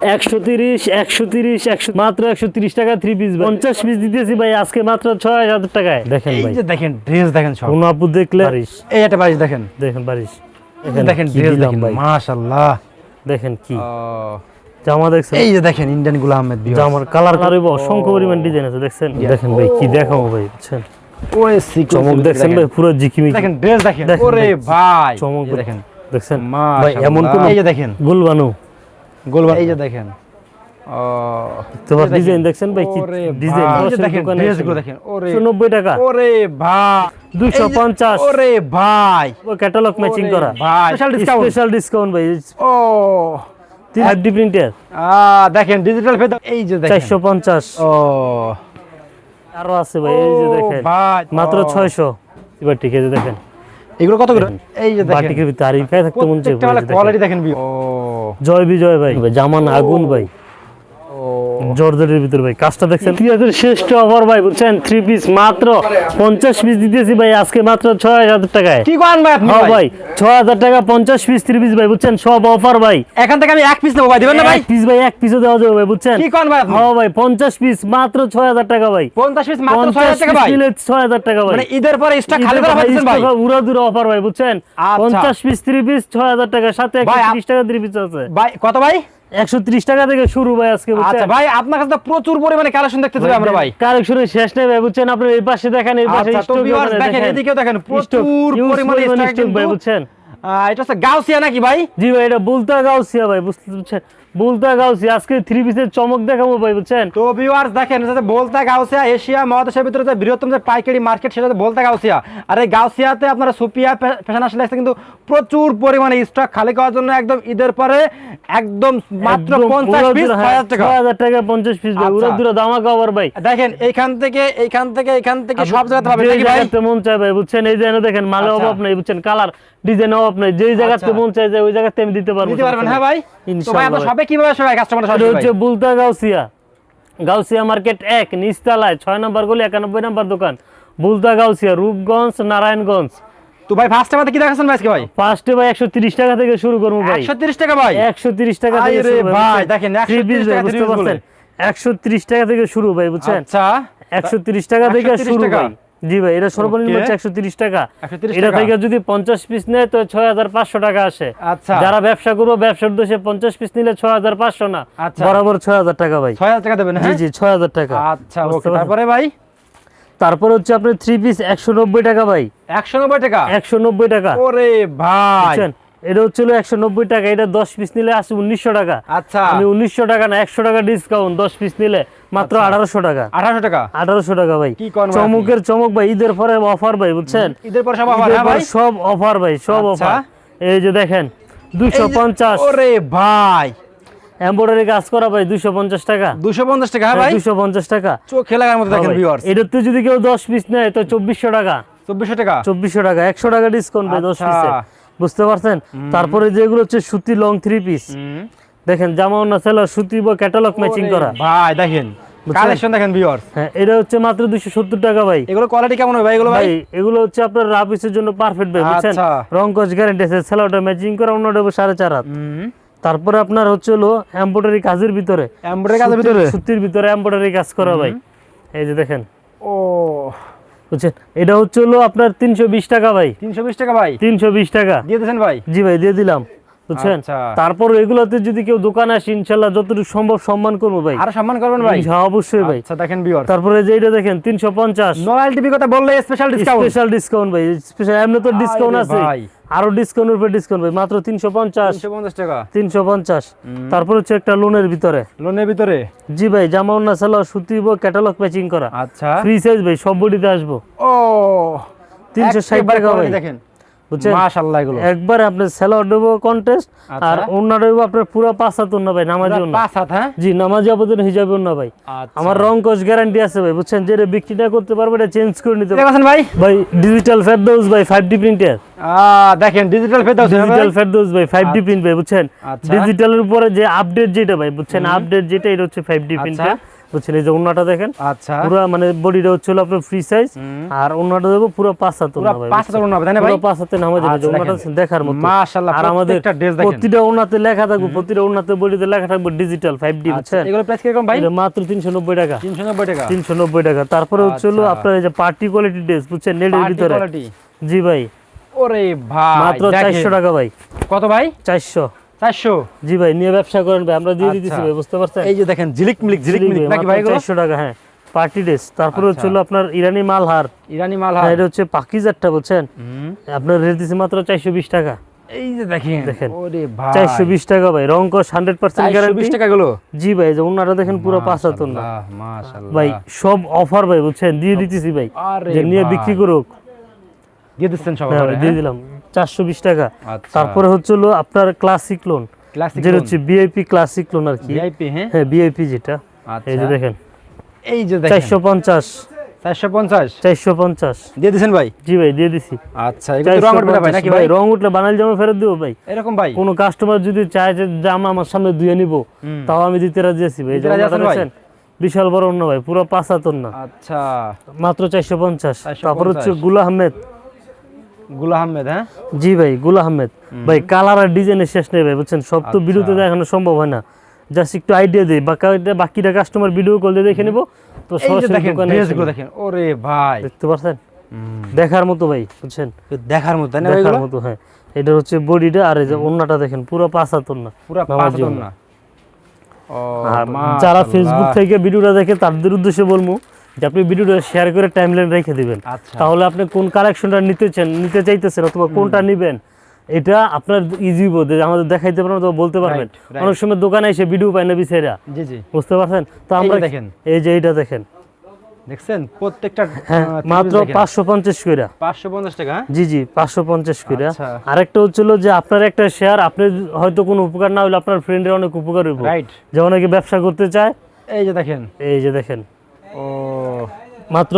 একশো তিরিশ একশো তিরিশ একশো মাত্র একশো তিরিশ টাকা থ্রি পিস পঞ্চাশ পিস দিতেছি ভাই আজকে মাত্র ছয় হাজার টাকায়। দেখেন এই ভাই। যে দেখেন ড্রেস দেখেন সব। আপু দেখলে এই একটা বাড়ি দেখেন। দেখেন বারিশ। দেখেন ড্রেস দেখেন। ভাই। দেখেন কি। জামা দেখছেন? এই যে দেখেন ইন্ডিয়ানগুলা আহমেদ জামার কালার অসংখ্য পরিমাণ ডিজাইন আছে দেখছেন? দেখেন ভাই কি দেখাবো ভাই বুঝছেন? চমক দেখছেন ভাই পুরো জিকিমি দেখেন ড্রেস দেখেন। ওরে ভাই চমক দেখেন। দেখছেন? ভাই এমন কোন এই যে দেখেন। গুলবানু। গোলবা এই যে দেখেন। ডিজাইন দেখছেন ভাই কি? ওরে ডিজাইন ভাই, এই যে দেখেন ড্রেসগুলো দেখেন। ওরে নব্বই টাকা। ওরে ভাই। দুইশো এই যে- পঞ্চাশ। ওরে ভাই। ক্যাটালগ ম্যাচিং করা। ভাই। স্পেশাল ডিসকাউন্ট স্পেশাল ডিসকাউন্ট ভাই। ও। ফাইভ প্রিন্টার আ দেখেন ডিজিটাল ফেদা এই যে দেখেন। চারশো পঞ্চাশ। ও। আরও আছে ভাই এই যে দেখেন। মাত্র ও। ছয়শো। এবার ঠিক আছে দেখেন। এগুলো কত করে? এই যে দেখেন। বাটিকের ভিতরে আর থাকতে মন চাই প্রত্যেকটা কোয়ালিটি দেখেন। ও। জয় বিজয় ভাই জামান আগুন ভাই। জর্জরের ভিতরে ভাই কাজটা দেখছেন? শ্রেষ্ঠ অফার ভাই বুঝছেন থ্রি পিস মাত্র পঞ্চাশ পিস দিতেছি ভাই আজকে মাত্র ছয় হাজার টাকায়। কি করেন ভাই হ্যাঁ ভাই? ছয় হাজার টাকা পঞ্চাশ পিস থ্রি পিস ভাই বুঝছেন? সব অফার ভাই। এখান থেকে আমি এক পিস নেব ভাই দিবেন না ভাই? পিস ভাই এক পিসও দেওয়া যাবে ভাই বুঝছেন? কি করেন ভাই হ্যাঁ ভাই পঞ্চাশ পিস মাত্র ছয় হাজার টাকা ভাই। পঞ্চাশ পিস মাত্র ছয় হাজার টাকা ভাই? ছয় হাজার টাকা ভাই। মানে ঈদের পরে স্টক খালি করে ভাই? উড়া দুরা অফার ভাই বুঝছেন? আচ্ছা। পঞ্চাশ পিস থ্রি পিস ছয় হাজার টাকা সাথে একশো ত্রিশ টাকা থ্রি পিস আছে। ভাই কত ভাই? একশো ত্রিশ টাকা থেকে শুরু ভাই আজকে আচ্ছা ভাই আপনার কাছে তো প্রচুর পরিমাণে কালেকশন দেখতে পাই আমরা ভাই কালেকশনের শেষ নেই ভাই বুঝছেন? আপনি এই পাশে দেখেন এই পাশে আচ্ছা তো ভিউয়ার্স দেখেন এদিকেও দেখেন প্রচুর পরিমাণে stock ভাই বুঝছেন? এটা হচ্ছে গাউসিয়া নাকি ভাই? জি ভাই এটা বুলতা গাউসিয়া ভাই বুঝছেন? বুলতা গাউসিয়া আজকে থ্রি পিসের চমক দেখাবো ভাই বুঝছেন? তো ভিউয়ার্স দেখেন বলতা গাউসিয়া এশিয়া মহাদেশের ভিতরে যে বৃহত্তম যে পাইকারি মার্কেট সেটা বলতা গাউসিয়া আর এই গাউসিয়াতে আপনারা সুপিয়া ফ্যাশন আসলে আসতে কিন্তু প্রচুর পরিমাণে স্টক খালি করার জন্য একদম ঈদের পরে একদম মাত্র একদম পঞ্চাশ উড়া পিস টাকা। পিস ভাই আচ্ছা। উড়া দুরা দামাকা আবার ভাই। দেখেন এইখান থেকে এইখান থেকে এইখান থেকে সব জায়গাতে পাবেন নাকি ভাই? মন চায় ভাই বুঝছেন? এই জায়গা দেখেন মালে আচ্ছা। অভাব নেই বুঝছেন? কালার ডিজাইন অভাব নেই যেই জায়গাতে আচ্ছা। মন চায় যায় ওই জায়গাতে আমি দিতে পারব দিতে পারবেন হ্যাঁ ভাই? তো ভাই আপনার ভাই। সবে কীভাবে সবাই কাস্টমার এটা হচ্ছে বুলতা গাউসিয়া। গাউসিয়া মার্কেট এক নিচতলায় ছয় নম্বর গলি একানব্বই নম্বর দোকান। বুলতা গাউসিয়া রূপগঞ্জ নারায়ণগঞ্জ। তো ভাই ফার্স্ট টাইমে কি ভাই ভাই? ফার্স্টে ভাই একশো তিরিশ টাকা থেকে শুরু করব ভাই। টাকা ভাই? একশো তিরিশ টাকা থেকে আরে ভাই, দেখেন, 130 টাকা বুঝতে 30 একশো তিরিশ টাকা থেকে শুরু ভাই বুঝছেন? আচ্ছা। একশো তিরিশ টাকা থেকে শুরু। ভাই। জি ভাই এটা সর্বনিম্ন হচ্ছে একশো তিরিশ টাকা। এটা থেকে যদি পঞ্চাশ পিস নেয় তো ছয় হাজার পাঁচশো টাকা আসে। আচ্ছা। যারা ব্যবসা করব ব্যবসার উদ্দেশ্যে পঞ্চাশ পিস নিলে ছয় হাজার পাঁচশো না। আচ্ছা। বরাবর ছয় হাজার টাকা ভাই। ছয় হাজার টাকা দেবেন জি হ্যাঁ? জি ছয় হাজার টাকা। আচ্ছা তারপরে ভাই? তারপর হচ্ছে আপনার থ্রি পিস একশো নব্বই টাকা ভাই। একশো নব্বই টাকা? একশো নব্বই টাকা। ওরে ভাই। এটা হচ্ছিল একশো নব্বই টাকা এটা দশ পিস নিলে আসে উনিশশো টাকা। আচ্ছা। আমি উনিশশো টাকা না একশো টাকা ডিসকাউন্ট দশ পিস নিলে মাত্র আঠারোশো টাকা। আঠারোশো টাকা? আঠারোশো টাকা ভাই। ভাই চমকের চমক ভাই ঈদের পরে অফার ভাই বুঝছেন? ঈদের পর সব হ্যাঁ ভাই? সব অফার ভাই সব আচ্ছা। অফার এই যে দেখেন যে- পঞ্চাশ। ওরে ভাই। কাজ করা ভাই দুইশো পঞ্চাশ টাকা। দুশো পঞ্চাশ টাকা হ্যাঁ ভাই? দুইশো পঞ্চাশ টাকা। চোখে লাগার মতো দেখেন ভাই, ভিউয়ার্স এটাতে যদি কেউ দশ পিস নেয় তো চব্বিশশো টাকা। চব্বিশশো টাকা? চব্বিশশো টাকা একশো টাকা ডিসকাউন্ট ভাই দশ আচ্ছা। পিসে বুঝতে পারছেন? তারপরে যেগুলো হচ্ছে সুতি লং থ্রি পিস দেখেন জামা অন্য সেলার সুতি বা ক্যাটালগ ম্যাচিং করা। ভাই দেখেন কালেকশন দেখেন ভিউয়ার্স হ্যাঁ এটা হচ্ছে মাত্র দুইশো সত্তর টাকা ভাই। এগুলো কোয়ালিটি কেমন হবে ভাই এগুলো ভাই? এগুলো হচ্ছে আপনার রাবিসের জন্য পারফেক্ট ভাই বুঝছেন? আচ্ছা। রং গ্যারান্টি আছে সেলাওটা ম্যাচিং করা অন্যটা হবে সাড়ে চার হাত। হুম। তারপরে আপনার হচ্ছে হলো এমব্রয়ডারি কাজের ভিতরে। এমব্রয়ডারি কাজের সুতির- ভিতরে? সুতির ভিতরে এমব্রয়ডারি কাজ করা ভাই। এই যে দেখেন। ও বুঝছেন? এটা হচ্ছে হলো আপনার তিনশো বিশ টাকা ভাই। তিনশো বিশ টাকা ভাই? তিনশো বিশ টাকা। দিয়ে দিয়েছেন ভাই? জি ভাই দিয়ে দিলাম। বুঝছেন? আচ্ছা। তারপর এগুলোতে যদি কেউ দোকানে আসে ইনশাল্লাহ যতটুকু সম্ভব সম্মান করব ভাই। আরও সম্মান করবেন ভাই? হ্যাঁ, অবশ্যই ভাই। আচ্ছা দেখেন ভিউয়ার্স তারপরে যে এটা দেখেন তিনশো পঞ্চাশ। নয়াল টিভি কথা বললে স্পেশাল ডিসকাউন্ট স্পেশাল ডিসকাউন্ট ভাই স্পেশাল এমনি তো ডিসকাউন্ট আছে। আরও ডিসকাউন্টের উপর ডিসকাউন্ট ভাই মাত্র তিনশো পঞ্চাশ। তিনশো পঞ্চাশ টাকা। তিনশো পঞ্চাশ। তারপর হচ্ছে একটা লোনের ভিতরে। লোনের ভিতরে? জি ভাই জামা অন্য সালোয়ার সুতি ক্যাটালগ ম্যাচিং করা। আচ্ছা। ফ্রি সাইজ ভাই সব বডিতে আসব। ও। 360 একেবারে টাকা ভাই। দেখেন। বুঝছেন? মাশাআল্লাহ এগুলো। একবার আপনার সালোয়ার দেবো কন্টেস্ট আচ্ছা। আর অন্য দেবো আপনার পুরো পাঁচ হাত অন্য ভাই নামাজি পুরা পাঁচ হাত হ্যাঁ? জি নামাজি আবেদন হিসাবে অন্য ভাই। আচ্ছা। আমার রং কোচ গ্যারান্টি আছে ভাই বুঝছেন? যেটা বিক্রিটা করতে পারবে এটা চেঞ্জ করে নিতে ভাই? ভাই ডিজিটাল ফেরদৌস ভাই প্রিন্টার দেখেন ডিজিটাল ফেদ ডিজিটাল ফেরদৌস ভাই প্রিন্ট ভাই বুঝছেন? আচ্ছা। ডিজিটালের উপরে যে আপডেট যেটা ভাই বুঝছেন? আপডেট যেটা এটা হচ্ছে আচ্ছা। প্রিন্টার বুঝছেন এই যে দেখেন আচ্ছা। পুরো মানে বডিটা হচ্ছে আপনার ফ্রি সাইজ আর দেবো পুরো পাঁচ হাত ভাই পাঁচ তাই না ভাই? পুরো পাঁচ হাতে নামা যাবে যে আচ্ছা। দেখার মতো। মাশাআল্লাহ আর আমাদের প্রত্যেকটা ড্রেস দেখেন। প্রতিটা লেখা থাকবে প্রতিটা বডিতে লেখা থাকবে ডিজিটাল ফাইভ ডি আচ্ছা বুঝছেন? এগুলো প্রাইস ভাই? এটা মাত্র তিনশো নব্বই টাকা। তিনশো নব্বই টাকা। তিনশো নব্বই টাকা। তারপরে হচ্ছে আচ্ছা। আপনার এই যে পার্টি কোয়ালিটি ড্রেস বুঝছেন? নেটের ভিতরে। জি ভাই। ওরে ভাই মাত্র দেখেন। চারশো টাকা ভাই। কত ভাই? চারশো। চারশো? জি ভাই নিয়ে ব্যবসা করেন ভাই আমরা দিয়ে দিতেছি আচ্ছা। ভাই বুঝতে পারছেন? এই যে দেখেন ঝিলিক মিলিক ঝিলিক মিলিক নাকি ভাই চারশো টাকা হ্যাঁ পার্টি ড্রেস। তারপরে আচ্ছা। আপনার ইরানি মালহার। ইরানি মাল হ্যাঁ এটা হচ্ছে পাকিজারটা বলছেন আপনার রেট দিচ্ছে মাত্র চারশো বিশ টাকা। এই যে দেখেন দেখেন। ওরে ভাই। টাকা ভাই রং কস হান্ড্রেড পার্সেন্ট 420 গ্যারান্টি টাকা গুলো জি ভাই যে ওনারা দেখেন পুরো পাঁচ হাত না মাশাআল্লাহ। ভাই সব অফার ভাই বুঝছেন? দিয়ে দিতেছি ভাই। যে নিয়ে বিক্রি করুক। দিয়ে দিচ্ছেন সবাই হ্যাঁ দিয়ে দিলাম। চারশো বিশ টাকা। আচ্ছা। তারপরে হচ্ছে আপনার ক্লাসিক লোন ক্লাসিক যেটা হচ্ছে বিআইপি ক্লাসিক লোন আর কি। হ্যাঁ? হ্যাঁ বিআইপি যেটা। এই যে আচ্ছা। দেখেন। এই যে দেখেন। চারশো পঞ্চাশ। 450 চারশো পঞ্চাশ। দিয়ে ভাই? জি ভাই দিয়ে দিছি। আচ্ছা রং উঠবে ভাই নাকি ভাই? রং উঠলে বানাল জামা ফেরত দেবো ভাই। এরকম ভাই? কোনো কাস্টমার যদি চায় যে জামা আমার সামনে ধুয়ে নিব তাও আমি দিতে রাজি আছি ভাই? বিশাল বড় অন্য ভাই পুরো পাঁচ হাতর না আচ্ছা। মাত্র চারশো পঞ্চাশ। 450 তারপর হচ্ছে গুল আহমেদ। গুলা আহমেদ হ্যাঁ? জি ভাই গুল আহমেদ। ভাই কালার আর ডিজাইনের শেষ নেই ভাই বুঝছেন? সব তো আচ্ছা। ভিডিওতে দেখানো সম্ভব হয় না। জাস্ট একটু আইডিয়া দিই। বাকিটা বাকিটা কাস্টমার ভিডিও কল দিয়ে দেখে নিব। তো সরাসরি দেখেন দোকানে ওরে ভাই। দেখতে পাচ্ছেন দেখার মতো ভাই বুঝছেন? দেখার মতো না দেখার মতো হ্যাঁ। এটা হচ্ছে বডিটা আর এই যে ওন্নাটা দেখেন পুরো না না যারা ফেসবুক থেকে ভিডিওটা দেখে তাদের উদ্দেশ্যে বলব যে আপনি ভিডিওটা শেয়ার করে টাইমলাইন রেখে দিবেন। আচ্ছা। তাহলে আপনি কোন কালেকশনটা নিতে চান নিতে চাইতেছেন অথবা কোনটা নেবেন এটা আপনার ইজি বোধ আমাদের দেখাইতে পারবেন অথবা বলতে পারবেন. অনেক সময় দোকানে এসে ভিডিও পায় না বিচারা জি জি। বুঝতে পারছেন? তো আমরা দেখেন। এই যে এইটা দেখেন। দেখছেন? প্রত্যেকটা হ্যাঁ মাত্র পাঁচশো পঞ্চাশ করে পাঁচশো পঞ্চাশ টাকা হ্যাঁ? জি জি পাঁচশো পঞ্চাশ করে আচ্ছা। আরেকটা হচ্ছিল যে আপনার একটা শেয়ার আপনি হয়তো কোনো উপকার না হলে আপনার ফ্রেন্ডের অনেক উপকার হইব। রাইট যে অনেকে ব্যবসা করতে চায়। এই যে দেখেন। এই যে দেখেন। মাত্র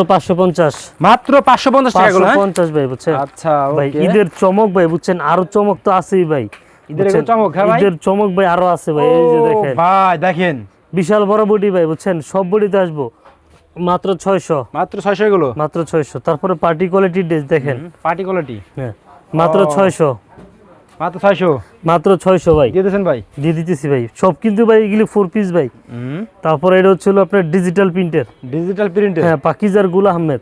ভাই বুঝছেন? আচ্ছা ভাই ঈদের চমক ভাই বুঝছেন? আরও চমক তো আছেই ভাই ঈদের চমক ভাই? আরও আছে ভাই এই যে দেখেন। ভাই দেখেন। বিশাল বড় বডি ভাই বুঝছেন? সব বডিতে আসব। মাত্র 600 মাত্র 600 এগুলো? মাত্র 600 তারপরে পার্টি কোয়ালিটি ড্রেস দেখেন। পার্টি কোয়ালিটি হ্যাঁ মাত্র 600 মাত্র ছয়শো? মাত্র ছয়শো ভাই। দিয়ে দিয়েছেন ভাই? দিয়ে দিতেছি ভাই। সব কিন্তু ভাই এগুলি ফোর পিস ভাই। তারপরে এটা হচ্ছিল আপনার ডিজিটাল প্রিন্টের ডিজিটাল প্রিন্টের হ্যাঁ পাকিজার গুল আহমেদ।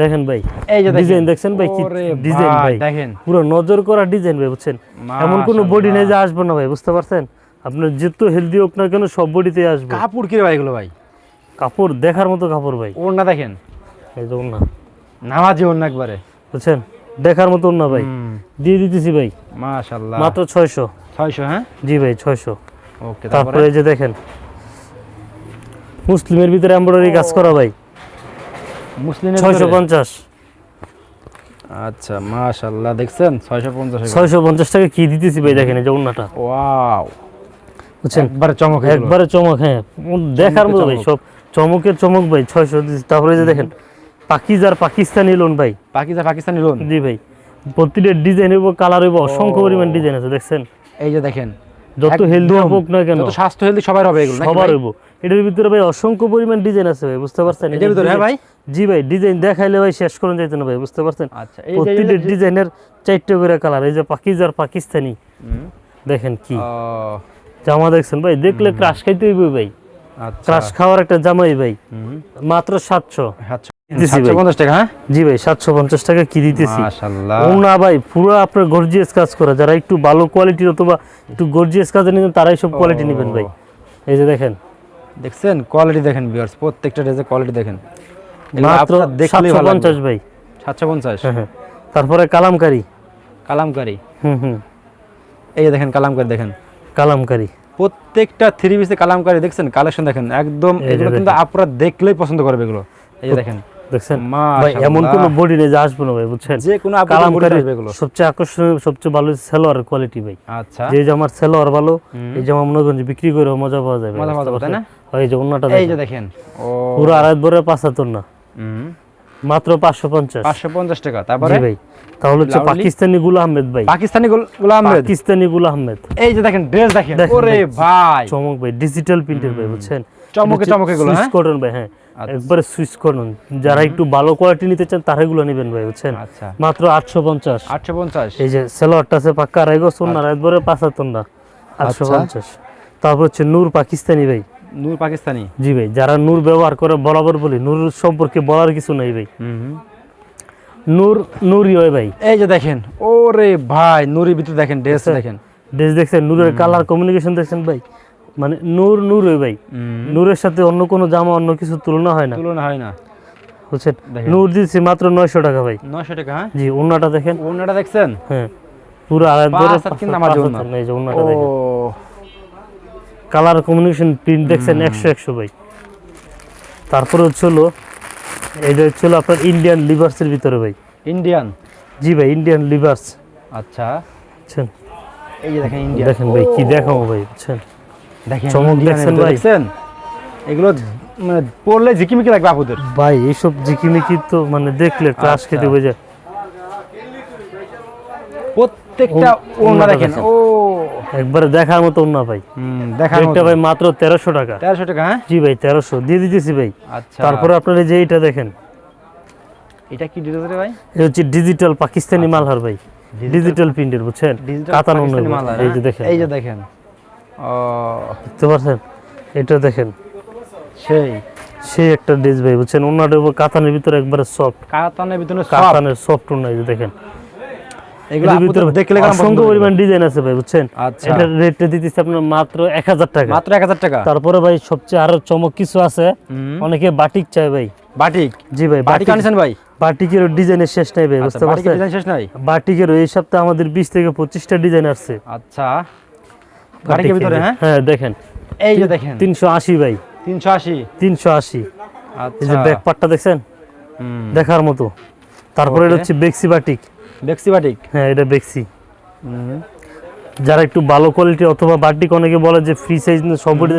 দেখেন ভাই। এই যে ডিজাইন দেখছেন ভাই কি ডিজাইন ভাই দেখেন। পুরো নজর করা ডিজাইন ভাই বুঝছেন? এমন কোনো বডি নেই যে আসবে না ভাই বুঝতে পারছেন? আপনার যেহেতু হেলদি হোক না কেন সব বডিতে আসবে। কাপড় কিরে ভাই এগুলো ভাই? কাপড় দেখার মতো কাপড় ভাই। ওর না দেখেন। এই যে না নামাজি ওর না একবারে। বুঝছেন? দেখার মতো না ভাই। দিয়ে দিতেছি ভাই। মাশাল্লাহ। মাত্র ছয়শো। ছয়শো হ্যাঁ? জি ভাই ছয়শো। ওকে তারপরে? এই যে দেখেন। মুসলিমের ভিতরে এমব্রয়ডারি কাজ করা ভাই। মুসলিমের ছয়শো ভিতরে? পঞ্চাশ। আচ্ছা মাশাল্লাহ দেখছেন? ছয়শো পঞ্চাশ ছয়শো পঞ্চাশ টাকা কি দিতেছি ভাই দেখেন এই যে উন্নাটা ওয়াও। বুঝছেন? একবারে চমক। একবারে চমক হ্যাঁ। দেখার মতো ভাই সব চমকের চমক ভাই ছয়শো দিচ্ছি তারপরে যে দেখেন। পাকিজার পাকিস্তানি লোন ভাই। পাকিস্তান পাকিস্তানি লোন জি ভাই। প্রতিটা ডিজাইন হইব কালার হইব অসংখ্য পরিমাণ ডিজাইন আছে দেখছেন? এই যে দেখেন। যত হেলদি হোক না কেন যত স্বাস্থ্য হেলদি সবার হবে এগুলো সবার? হইব। এটার ভিতরে ভাই অসংখ্য পরিমাণ ডিজাইন আছে ভাই বুঝতে পারছেন? এটার ভিতরে হ্যাঁ ভাই? জি ভাই ডিজাইন দেখাইলে ভাই শেষ করুন যাইতো না ভাই বুঝতে পারছেন? আচ্ছা এই প্রতিটা ডিজাইনের চারটে করে কালার এই যে পাকিজার পাকিস্তানি। দেখেন কি। জামা দেখছেন ভাই? দেখলে ক্রাশ খাইতে হইব ভাই। আচ্ছা। ক্রাশ খাওয়ার একটা জামাই ভাই। মাত্র সাতশো। সাতশো দিছি সাতশো ভাই। পঞ্চাশ টাকা হ্যাঁ? জি ভাই সাতশো পঞ্চাশ টাকা কি দিতেছি? না ভাই পুরো আপনার গর্জিয়াস কাজ করা। যারা একটু ভালো কোয়ালিটির অথবা একটু গর্জিয়াস কাজে নিবেন তারাই সব কোয়ালিটি নেবেন ভাই। এই যে দেখেন। দেখছেন? কোয়ালিটি দেখেন ভিউয়ার্স প্রত্যেকটা ড্রেসের কোয়ালিটি দেখেন। মাত্র সাতশো পঞ্চাশ ভাই। সাতশো পঞ্চাশ? হ্যাঁ হ্যাঁ। তারপরে কালামকারি। কালামকারি? হুম হুম। এই যে দেখেন কালামকারি দেখেন। কালামকারি। প্রত্যেকটা থ্রি পিসে কালামকারি দেখছেন? কালেকশন দেখেন। একদম এগুলো কিন্তু আপনারা দেখলেই পছন্দ করবে এগুলো। এই যে দেখেন। দেখছেন? ভাই এমন কোনো বডি নেই যে আসবে না ভাই বুঝছেন? যে কোনো আপনার কালামকারি আসবে এগুলো। সবচেয়ে আকর্ষণীয় সবচেয়ে ভালো সেলোয়ার কোয়ালিটি ভাই। আচ্ছা। যে জামার সেলোয়ার ভালো এই জামা মনে করেন বিক্রি করে মজা পাওয়া যাবে মজা পাওয়া যাবে, না? এই যে অন্যটা এই যে দেখেন। পুরো আড়াই বরে পাঁচ হাতর না মাত্র পাঁচশো পঞ্চাশ। পাঁচশো পঞ্চাশ টাকা তারপরে? ভাই। তাহলে হচ্ছে পাকিস্তানি গুলো আহমেদ ভাই। পাকিস্তানি গোল- আহমেদ? পাকিস্তানি গুলো আহমেদ। এই যে দেখেন ড্রেস দেখেন। ওরে ভাই, চমক ভাই ডিজিটাল প্রিন্টের ভাই বুঝছেন? চমকে চমকে গুলো, হ্যাঁ? কটন ভাই হ্যাঁ। একবারে সুইচ কটন যারা একটু ভালো কোয়ালিটি নিতে চান তারা এগুলো নেবেন ভাই বুঝছেন? আচ্ছা। মাত্র আটশো পঞ্চাশ। আটশো পঞ্চাশ। এই যে সেলোয়ারটা আছে পাক্কা আড়াই গোছ না রাতভরে পাঁচাত্তর না আটশো আচ্ছা। পঞ্চাশ। তারপর হচ্ছে নূর পাকিস্তানি ভাই। নূর পাকিস্তানি? জি ভাই যারা নূর ব্যবহার করে বরাবর বলি নূর সম্পর্কে বলার কিছু নাই ভাই। নূর নূরই হয় ভাই। এই যে দেখেন ওরে ভাই নুরি ভিতরে দেখেন ড্রেস দেখেন। ড্রেস দেখছেন? নূরের কালার কমিউনিকেশন দেখছেন ভাই? মানে নূর নূর ভাই। নূরের সাথে অন্য কোনো জামা অন্য কিছু তুলনা হয় না। তুলনা হয় না। বুঝছেন? নূর দিচ্ছি মাত্র নয়শো টাকা ভাই। নশো টাকা হ্যাঁ? জি অন্যটা দেখেন। অন্যটা দেখছেন? হ্যাঁ। পুরো আড়াই কিন্তু আমার জন্য। এই যে অন্যটা ও। দেখেন কালার কমিউনিকেশন প্রিন্ট দেখছেন একশো একশো ভাই। তারপরে হচ্ছে হলো এটা হচ্ছে হলো আপনার ইন্ডিয়ান লিভার্সের ভিতরে ভাই। ইন্ডিয়ান জি ভাই ইন্ডিয়ান লিভার্স আচ্ছা। বুঝছেন? এই যে দেখেন ইন্ডিয়ান দেখেন ভাই কি দেখাবো ভাই বুঝছেন? দেখেন চমক দেখছেন ভাই? দেখছেন? এগুলো মানে পড়লে ঝিকিমিকি লাগবে আপুদের। ভাই এইসব জিকিমিকি তো মানে দেখলে আচ্ছা। খেতে বোঝা। প্রত্যেকটা ওনা দেখেন। দেখেন। ও। একবারে দেখার মতো ভাই। হুম দেখার রেটটা ভাই মাত্র তেরোশো টাকা। টাকা হ্যাঁ? জি ভাই তেরোশো। দিয়ে দিতেছি ভাই। আচ্ছা। তারপরে আপনার এই যে দেখেন। এটা কি ডিটেলস ভাই? এটা হচ্ছে ডিজিটাল পাকিস্তানি মালহার ভাই। ডিজিটাল প্রিন্টের বুঝছেন? ডিজিটাল কাতানো এই যে হ্যাঁ? দেখেন। এই যে দেখেন। দেখতে পাচ্ছেন এটা দেখেন। সেই সেই একটা ড্রেস ভাই বুঝছেন? ওনার উপর কাতানের ভিতরে একবারে সফট কাতানের ভিতরে কাতানের সফট ওনা এই যে দেখেন। এগুলো ভিতরে দেখলে অসংখ্য পরিমাণ ডিজাইন আছে ভাই বুঝছেন? আচ্ছা। রেটটা দিতেছে আপনার মাত্র এক হাজার টাকা। মাত্র এক হাজার টাকা? তারপরে ভাই সবচেয়ে আরও চমক কিছু আছে। অনেকে বাটিক চায় ভাই। বাটিক জি ভাই বাটিক আনছেন ভাই? বাটিকের ডিজাইনের শেষ নাই ভাই আচ্ছা বুঝতে পারছেন? ডিজাইন শেষ নাই? বাটিকের এই সপ্তাহে আমাদের বিশ থেকে পঁচিশটা ডিজাইন আসছে। আচ্ছা। বাটিকের ভিতরে হ্যাঁ? হ্যাঁ দেখেন। এই যে দেখেন। তিনশো আশি ভাই। তিনশো আশি। তিনশো আশি। এই আচ্ছা যে ব্যাক পার্টটা দেখছেন? হুম। দেখার মতো। তারপরে এটা হচ্ছে বেক্সি বাটিক বেক্সি বাটিক হ্যাঁ এটা বেক্সি। যারা একটু ভালো কোয়ালিটি অথবা বাটিক অনেকে বলে যে ফ্রি সাইজ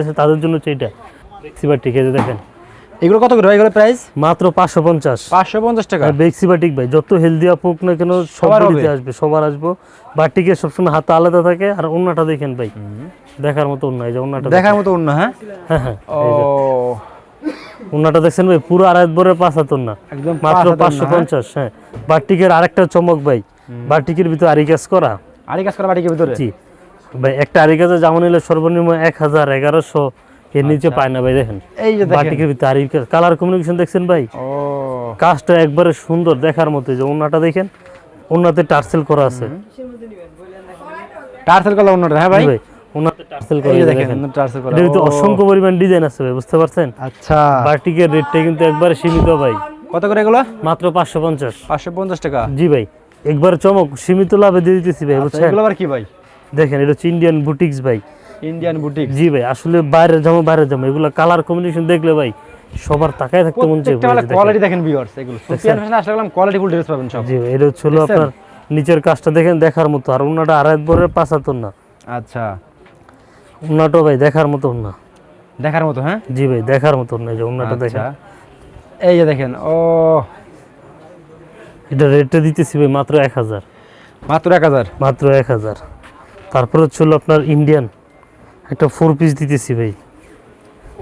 আছে তাদের জন্য হচ্ছে এটা। বেক্সি বাটিক এই যে দেখেন। এগুলো কত করে এগুলো প্রাইস মাত্র পাঁচশো পঞ্চাশ। পাঁচশো পঞ্চাশ টাকা। আর বেক্সি বাটিক ভাই যত হেলদি আপ হোক না কেন সবার আসবে সবার আসব। বাটিকে সবসময় হাতে আলাদা থাকে আর অন্যটা দেখেন ভাই। দেখার মতো অন্য এই যে অন্যটা দেখার মতো অন্য হ্যাঁ? হ্যাঁ হ্যাঁ ও। অন্যটা দেখছেন ভাই পুরো আড়াই বরের পাঁচ হাতর না একদম মাত্র পাঁচ হাতের পাঁচশো না, হ্যাঁ? হ্যাঁ বাটিকের আরেকটা চমক ভাই বাটিকের ভিতরে আরি কাজ করা। আড়ি কাজ করা বাটিকের ভিতরে? জি। ভাই একটা আরি কাজে যেমন নিলে সর্বনিম্ন এক হাজার এগারোশো এর নিচে আচ্ছা। পায় না ভাই দেখেন। এই যে বাটিকের ভিতরে কালার কমিউনিকেশন দেখছেন ভাই? ও। কাজটা একবারে সুন্দর দেখার মতো যে ওনাটা দেখেন ওনাতে টার্সেল করা আছে। টার্সেল করা অন্যটা হ্যাঁ ভাই? ওনাতে টার্সেল করা এই যে এই যে দেখেন দেখেন। টার্সেল করা এটার ভিতরে অসংখ্য পরিমাণ ডিজাইন আছে ভাই বুঝতে পারছেন? আচ্ছা। বাটিকের রেটটা কিন্তু একবারে সীমিত ভাই। কত করে এগুলো? মাত্র পাঁচশো পঞ্চাশ। পাঁচশো পঞ্চাশ টাকা। জি ভাই একবার চমক সীমিত লাভে দিয়ে দিতেছি ভাই আচ্ছা, বুঝছেন? এগুলো আবার কি ভাই? দেখেন এটা হচ্ছে ইন্ডিয়ান বুটিক্স ভাই। ইন্ডিয়ান বুটিক জি ভাই আসলে বাইরের জামা বাইরের জামা এগুলো কালার কম্বিনেশন দেখলে ভাই সবার তাকায় থাকতে মন চাই কোয়ালিটি দেখেন। ভিউয়ার্স এগুলো। ফ্যাশন আসলে গেলাম কোয়ালিটি ফুল ড্রেস পাবেন সব। জি এটা হলো আপনার নিচের কাজটা দেখেন দেখার মতো। আর ওনাটা আড়াই বরের পাঁচ হাতর না। আচ্ছা। ওনাটা ভাই দেখার মতো না। দেখার মতো হ্যাঁ? জি ভাই দেখার মতো না এই যে ওনাটা আচ্ছা। এই যে দেখেন ও। এটা রেটটা দিতেছি ভাই মাত্র এক হাজার। মাত্র এক হাজার। মাত্র এক হাজার। তারপর হচ্ছে আপনার ইন্ডিয়ান একটা ফোর পিস দিতেছি ভাই।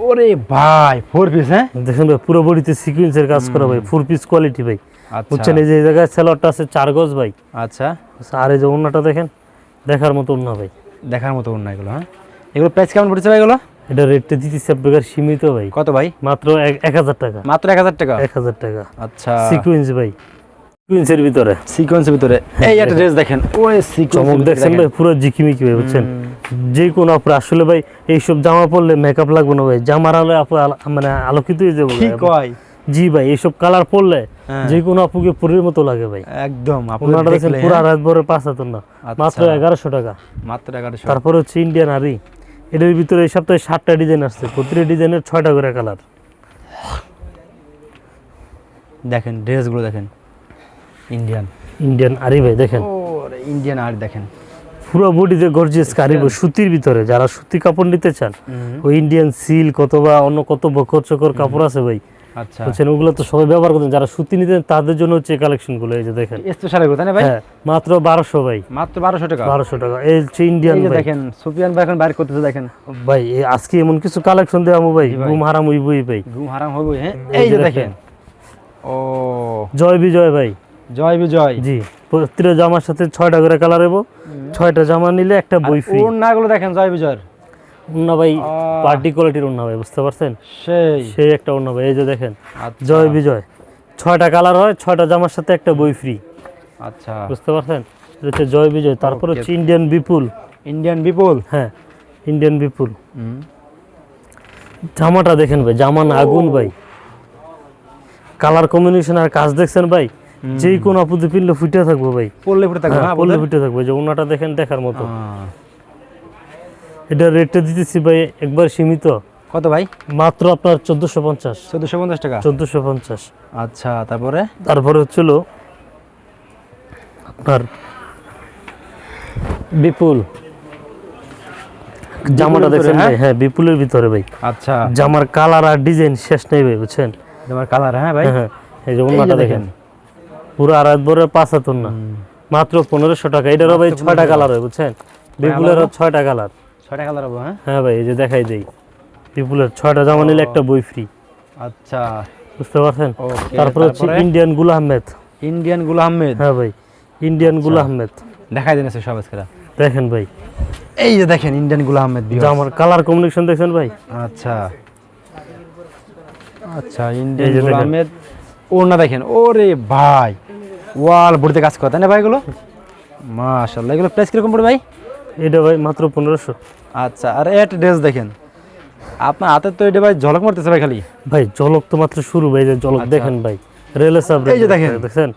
ওরে ভাই ফোর পিস হ্যাঁ? দেখেন ভাই পুরো বডিতে সিকুয়েন্সের কাজ করা ভাই ফোর পিস কোয়ালিটি ভাই। আচ্ছা। বুঝছেন এই যে জায়গায় স্যালোয়ারটা আছে চার গজ ভাই। আচ্ছা। আর এই যে ওন্নাটা দেখেন দেখার মতো ওন্না ভাই। দেখার মতো অন্য এগুলো হ্যাঁ? এগুলো প্রাইস কেমন পড়েছে ভাই এগুলো? এটা রেটটা দিতেছি আপনার সীমিত ভাই। কত ভাই? মাত্র এক এক হাজার টাকা। মাত্র এক হাজার টাকা? এক হাজার টাকা। আচ্ছা। সিকুয়েন্স ভাই। সিকুয়েন্সের ভিতরে। সিকোয়েন্সের ভিতরে। এই একটা ড্রেস দেখেন। ওই সিকোয়েন্স চমক দেখছেন ভাই পুরো জিকিমিকি ভাই বুঝছেন? যে কোনো আপনার আসলে ভাই এইসব জামা পরলে মেকআপ লাগবে না ভাই। জামার আলো আপু মানে আলোকিত হয়ে যাবে কয়। জি ভাই এইসব কালার পরলে হ্যাঁ। যে কোনো আপুকে পুরীর মতো লাগে ভাই। একদম আপনারা দেখলে পুরো হ্যাঁ? রাত ভরে পাঁচ হাজার না আচ্ছা। মাত্র এগারোশো টাকা। মাত্র এগারোশো। তারপর হচ্ছে ইন্ডিয়ান আরি এটার ভিতরে এই সপ্তাহে সাতটা ডিজাইন আসছে প্রতিটা ডিজাইনের ছয়টা করে কালার দেখেন ড্রেসগুলো দেখেন। ইন্ডিয়ান ইন্ডিয়ান আরি ভাই দেখেন। ইন্ডিয়ান আর দেখেন। পুরো বডিতে গর্জিয়াস কারিব সুতির ভিতরে যারা সুতি কাপড় নিতে চান ওই ইন্ডিয়ান সিল্ক অথবা অন্য কত বকর চকর কাপড় আছে ভাই আচ্ছা। ওগুলো তো সবাই ব্যবহার করতেন। যারা সুতি নিতেন তাদের জন্য হচ্ছে কালেকশনগুলো এই যে দেখেন। স্পেশাল এগুলো তাই ভাই? হ্যাঁ মাত্র ভাই। মাত্র টাকা? টাকা। এই হচ্ছে ইন্ডিয়ান ভাই। দেখেন সুফিয়ান ভাই এখন বাইর করতেছে দেখেন। ভাই আজকে এমন কিছু কালেকশন দেওয়া ভাই। ঘুম হারাম ভাই। ঘুম হারাম হ্যাঁ? এই যে দেখেন। ও। জয় বিজয় ভাই। জয় বিজয়। জি। প্রতিটা জামার সাথে ছয়টা করে কালার এবো ছয়টা জামা নিলে একটা বই ফ্রি ওর নাগুলো দেখেন জয় বিজয়ের উন্না ভাই পার্টি কোয়ালিটির উন্না ভাই বুঝতে পারছেন? সেই। সেই একটা উন্না ভাই এই যে দেখেন আচ্ছা, জয় বিজয়। ছয়টা কালার হয় ছয়টা জামার সাথে একটা বই ফ্রি আচ্ছা। বুঝতে পারছেন? এটা হচ্ছে জয় বিজয় তারপর হচ্ছে ইন্ডিয়ান বিপুল ইন্ডিয়ান বিপুল হ্যাঁ ইন্ডিয়ান বিপুল জামাটা দেখেন ভাই জামান আগুন ভাই। কালার কম্বিনেশন আর কাজ দেখছেন ভাই? যেই কোন আপুতে পিনলে ফুটে থাকব ভাই। পড়লে পড়ে থাকবে হ্যাঁ, হ্যাঁ পড়লে ফুটে থাকব যে ওনাটা দেখেন দেখার মতো। এটা রেটটা দিতেছি ভাই একবার সীমিত। কত ভাই? মাত্র আপনার চোদ্দোশো পঞ্চাশ। চোদ্দশো পঞ্চাশ টাকা? চোদ্দোশো পঞ্চাশ। আচ্ছা তারপরে? তারপরে হচ্ছিল আপনার বিপুল। জামাটা ভিতরে, দেখছেন হ্যাঁ? ভাই হ্যাঁ? বিপুলের ভিতরে ভাই। আচ্ছা। জামার কালার আর ডিজাইন শেষ নেই ভাই বুঝছেন? তোমার কালার হ্যাঁ ভাই? হ্যাঁ হ্যাঁ এই যে এই যে ওনাটা দেখেন। পুরো আড়াই বড় পাঁচ হাতুন না। মাত্র পনেরোশো টাকা। এটারও ভাই ছয়টা কালার হয় বুঝছেন? বিপুলেরও ছয়টা কালার ছয়টা কালার হবে হ্যাঁ? হ্যাঁ ভাই এই যে দেখাই দেই। বিপুলের ছয়টা জামা নিলে একটা বই ফ্রি আচ্ছা। বুঝতে পারছেন? তারপরে হচ্ছে ইন্ডিয়ান গুল আহমেদ ইন্ডিয়ান গুল আহমেদ হ্যাঁ ভাই ইন্ডিয়ান গুল আহমেদ দেখাই দেন সব আজকে দেখেন ভাই। এই যে দেখেন ইন্ডিয়ান গুল আহমেদ। জামার কালার কম্বিনেশন দেখছেন ভাই? আচ্ছা। আচ্ছা ইন্ডিয়ান গুল আহমেদ ওর না দেখেন। ওরে ভাই। ওয়াল ভর্তি কাজ করে তাই না ভাই এগুলো? মাশাল্লাহ এগুলো প্রাইস কীরকম পড়বে ভাই? এটা ভাই মাত্র পনেরোশো। আচ্ছা আর এট ড্রেস দেখেন। আপনার হাতে তো এটা ভাই ঝলক মারতেছে ভাই খালি। ভাই জলক তো মাত্র শুরু ভাই যে জলক আচ্ছা। দেখেন ভাই। রেলে সাব এই যে দেখেন। দেখছেন?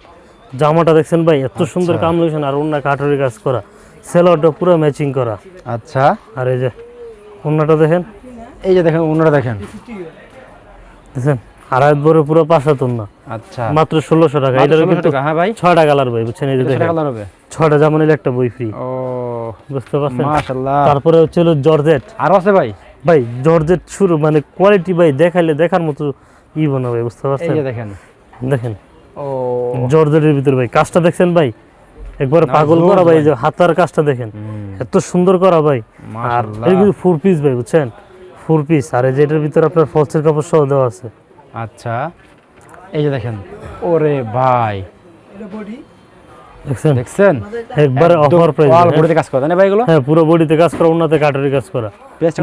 জামাটা দেখছেন ভাই এত সুন্দর কাম কম্বিনেশন আর অন্য কাঠের কাজ করা। সেলোয়ারটা পুরো ম্যাচিং করা। আচ্ছা। আর এই যে অন্যটা দেখেন। এই যে দেখেন ওনারা দেখেন। দেখছেন? আড়াই বড় পুরো পাঁচা না। আচ্ছা। মাত্র ষোলোশো টাকা। মাত্র এটার 1600 কিন্তু হ্যাঁ ভাই? ছয়টা কালার ভাই বুঝছেন? এই দেখেন। কালার হবে। ছয়টা জামা একটা বই ফ্রি ও বুঝতে পারছেন? মাশাল্লাহ তারপরে হচ্ছে হলো জর্জেট। আরও আছে ভাই? ভাই জর্জেট শুরু মানে কোয়ালিটি ভাই দেখাইলে দেখার মতো ই বানা ভাই বুঝতে পারছেন? দেখেন। দেখেন। ও। জর্জেটের ভিতরে ভাই কাজটা দেখছেন ভাই? একবার পাগল করা ভাই। যে হাতার কাজটা দেখেন। এত সুন্দর করা ভাই। আর মাশাআল্লাহ। ফোর পিস ভাই বুঝছেন? ফোর পিস আর এই যে এটার ভিতরে আপনার ফলসের কাপড় সহ দেওয়া আছে। আচ্ছা এই যে দেখেন ওরে ভাই। দেখছেন? দেখছেন? একবারে অফার প্রাইস ওয়াল ভর্তি কাজ করে না ভাই এগুলো? হ্যাঁ পুরো বডিতে কাজ করা উন্নতে কাঠের কাজ করা।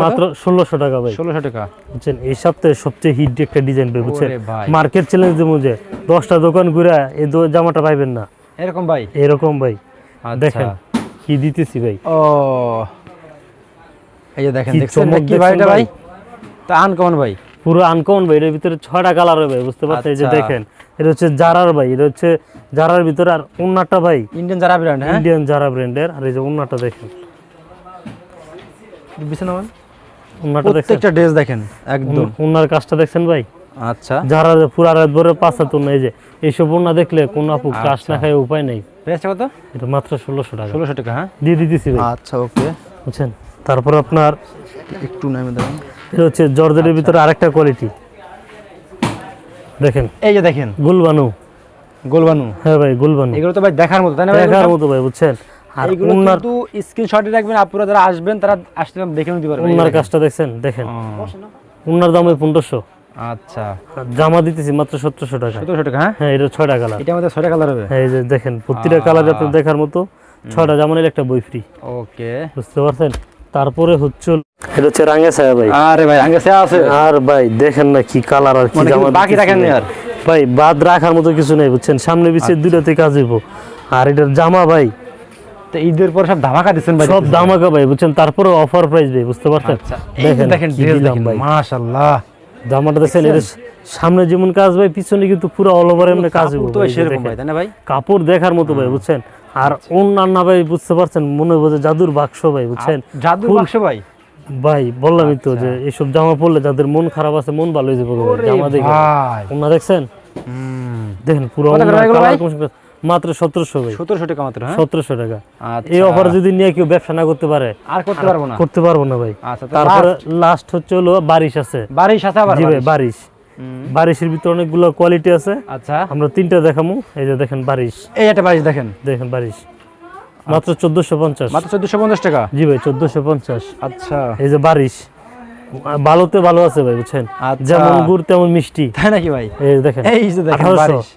মাত্র ষোলোশো টাকা ভাই। ষোলোশো টাকা। বুঝছেন? এই সপ্তাহে সবচেয়ে হিট একটা ডিজাইন বুঝছেন? মার্কেট চ্যালেঞ্জ যে দশটা দোকান ঘুরে এই জামাটা পাইবেন না। এরকম ভাই? এরকম ভাই। আচ্ছা। দেখেন কি দিতেছি ভাই। ও এই যে দেখেন দেখছেন কি ভাই? তা আনকমন ভাই। পুরো আনকমন ভাই এর ভিতরে ছয়টা কালার হবে বুঝতে পারছেন? এই যে আচ্ছা। দেখেন এটা হচ্ছে জারার ভাই এটা হচ্ছে জারার ভিতরে আর উন্নাটা ভাই। ইন্ডিয়ান যারা ব্র্যান্ড হ্যাঁ? ইন্ডিয়ান জারা ব্র্যান্ডের আর এই যে উন্নাটা দেখেন। বিছানা উন্নাটা দেখছেন প্রত্যেকটা ড্রেস দেখেন একদম। উন্নার কাজটা দেখছেন ভাই? আচ্ছা। যারা পুরা রাত ভরে পাঁচা তো এই যে এইসব উন্না দেখলে কোন আপু কাজ আচ্ছা। না খায় উপায় নেই। প্রাইসটা কত? এটা মাত্র ষোলোশো টাকা। ষোলোশো টাকা হ্যাঁ? দিয়ে দিতেছি ভাই। আচ্ছা ওকে বুঝছেন? তারপর আপনার একটু নামে দেবেন। এটা হচ্ছে জর্জেটের ভিতরে আরেকটা কোয়ালিটি দেখেন। এই যে দেখেন। গুলবানু। গোলবানু। হ্যাঁ ভাই গুলবানু। এগুলো তো ভাই দেখার মতো তাই না দেখার মতো ভাই বুঝছেন? আর কিন্তু স্ক্রিনশটে রাখবেন আপনারা যারা আসবেন তারা আসতে দেখে নিতে পারবেন। উন্নার কাজটা দেখছেন? দেখেন। উন্নার দাম ওই পনেরোশো। আচ্ছা। জামা দিতেছি মাত্র সতেরোশো টাকা। সতেরোশো টাকা হ্যাঁ? হ্যাঁ এটা ছয়টা কালার এটা আমাদের ছয়টা কালার হবে। হ্যাঁ এই যে দেখেন প্রতিটা কালার আপনার দেখার মতো ছয়টা জামা নিলে একটা বই ফ্রি ওকে। বুঝতে পারছেন? তারপরে হচ্ছে এটা হচ্ছে ছায়া ভাই। আরে ভাই আছে। আর ভাই দেখেন না কি কালার আর কি মানে জামা বাকি রাখেন ভাই। আর। ভাই বাদ রাখার মতো কিছু নেই বুঝছেন? সামনে দুইটাতে কাজ হইব। আর এটার জামা ভাই তো ঈদের পর সব ধামাকা দিচ্ছেন ভাই সব দামাকা ভাই বুঝছেন? তারপরে অফার প্রাইস ভাই বুঝতে পারছেন? আচ্ছা দেখেন দিলাম দেখেন ভাই। মাশাআল্লাহ। জামাটা দেখছেন এটা সামনে যেমন কাজ ভাই পিছনে কিন্তু পুরো অল ওভার এমনি কাজ হইব তো সেরকম ভাই তাই না ভাই? কাপড় দেখার মতো ভাই বুঝছেন? আর অন্যান্য ভাই বুঝতে পারছেন মনে যে জাদুর বাক্স ভাই বুঝছেন? বাক্স ভাই? ভাই বললামই তো যে এইসব জামা পরলে যাদের মন খারাপ আছে মন ভালো হয়ে যাবে জামা দেখে। ওনা দেখছেন? দেখেন পুরো মাত্র সতেরোশো ভাই। সতেরোশো টাকা মাত্র হ্যাঁ? সতেরোশো টাকা। আচ্ছা। এই অফার যদি নিয়ে কেউ ব্যবসা না করতে পারে আর করতে পারব না? করতে পারব না ভাই। আচ্ছা তারপরে লাস্ট হচ্ছে হলো বারিশ আছে। বারিশ আছে আবার জি ভাই বারিশ। বারিশ বারিশের ভিতরে অনেকগুলো কোয়ালিটি আছে। আচ্ছা। আমরা তিনটা দেখামু। এই যে দেখেন বারিশ। এই একটা বারিশ দেখেন। দেখেন বারিশ। মাত্র চোদ্দশো পঞ্চাশ। মাত্র চোদ্দশো পঞ্চাশ টাকা? জি ভাই চোদ্দশো পঞ্চাশ। আচ্ছা। এই যে বারিশ। ভালোতে ভালো আছে ভাই বুঝছেন? আচ্ছা। যেমন গুড় তেমন মিষ্টি। তাই নাকি ভাই? এই দেখেন। এই যে দেখেন আঠারোশো। বারিশ।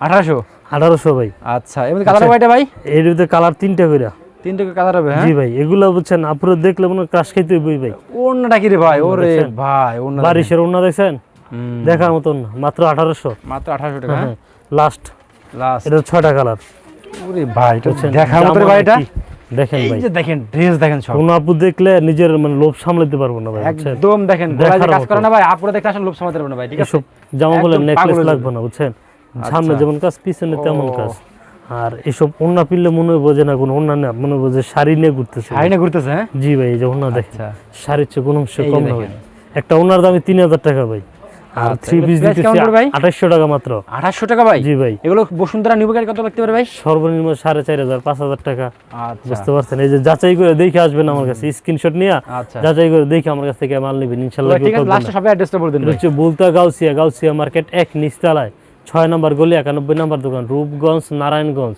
আঠারোশো? আঠারোশো ভাই। আচ্ছা। এবার কালার কয়টা ভাই? এর ভিতরে কালার তিনটা করে তিনটে কালার হবে হ্যাঁ? জি ভাই এগুলো বুঝছেন আপুরে দেখলে মনে হয় ক্রাশ খাইতে বই ভাই। ওড়নাটা কি রে ভাই? ওরে? ভাই ওড়না বারিশের ওনা দেখছেন দেখার মতন মাত্র আঠারোশো। মাত্র আঠারোশো টাকা হ্যাঁ লাস্ট লাস্ট এটা ছয়টা কালার ওরে ভাই? দেখার মতো ভাই এটা? দেখেন ভাই। যে দেখেন ড্রেস দেখেন সব। কোন আপু দেখলে নিজের মানে লোভ সামলাতে পারব না ভাই একদম দেখেন গলায় কাজ করে না ভাই আপুরা দেখতে আসলে লোভ সামাতে পারবে না ভাই ঠিক আছে? জামা বলে নেকলেস লাগবে না বুঝছেন? সামনে আচ্ছা। যেমন কাজ পিছনে তেমন কাজ। আর এসব ওন্না পিনলে মনে হয় বোঝে না কোনো ওন্না না মনে হয় বোঝে শাড়ি নিয়ে ঘুরতেছে। হাইনে ঘুরতেছে হ্যাঁ? জি ভাই এই যে ওন্না দেখেন। আচ্ছা। শাড়ির চেয়ে কোনো অংশে কম না ভাই। একটা ওনার দামই তিন হাজার টাকা ভাই। আর আচ্ছা, থ্রি পিস দিতেছি আঠাশশো টাকা মাত্র। আঠাশশো টাকা ভাই? জি ভাই। এগুলো বসুন্ধরা নিউ কত লাগতে পারে ভাই? সর্বনিম্ন সাড়ে চার হাজার পাঁচ হাজার টাকা। আচ্ছা। বুঝতে পারছেন? এই যে যাচাই করে দেখে আসবেন আমার কাছে। স্ক্রিনশট নিয়ে আচ্ছা। যাচাই করে দেখে আমার কাছ থেকে মাল নেবেন। ইনশাল্লাহ ঠিক আছে লাস্টে সবাই অ্যাড্রেসটা বলে দিন হচ্ছে বুলতা গাউসিয়া গাউসিয়া মার্কেট এক নিচতলায় ছয় নম্বর গলি একানব্বই নম্বর দোকান রূপগঞ্জ নারায়ণগঞ্জ।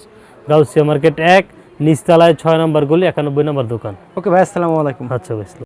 গাউসিয়া মার্কেট এক নিচতলায় ছয় নম্বর গলি একানব্বই নম্বর দোকান। ওকে ভাই আসসালামু আলাইকুম। আচ্ছা ভাই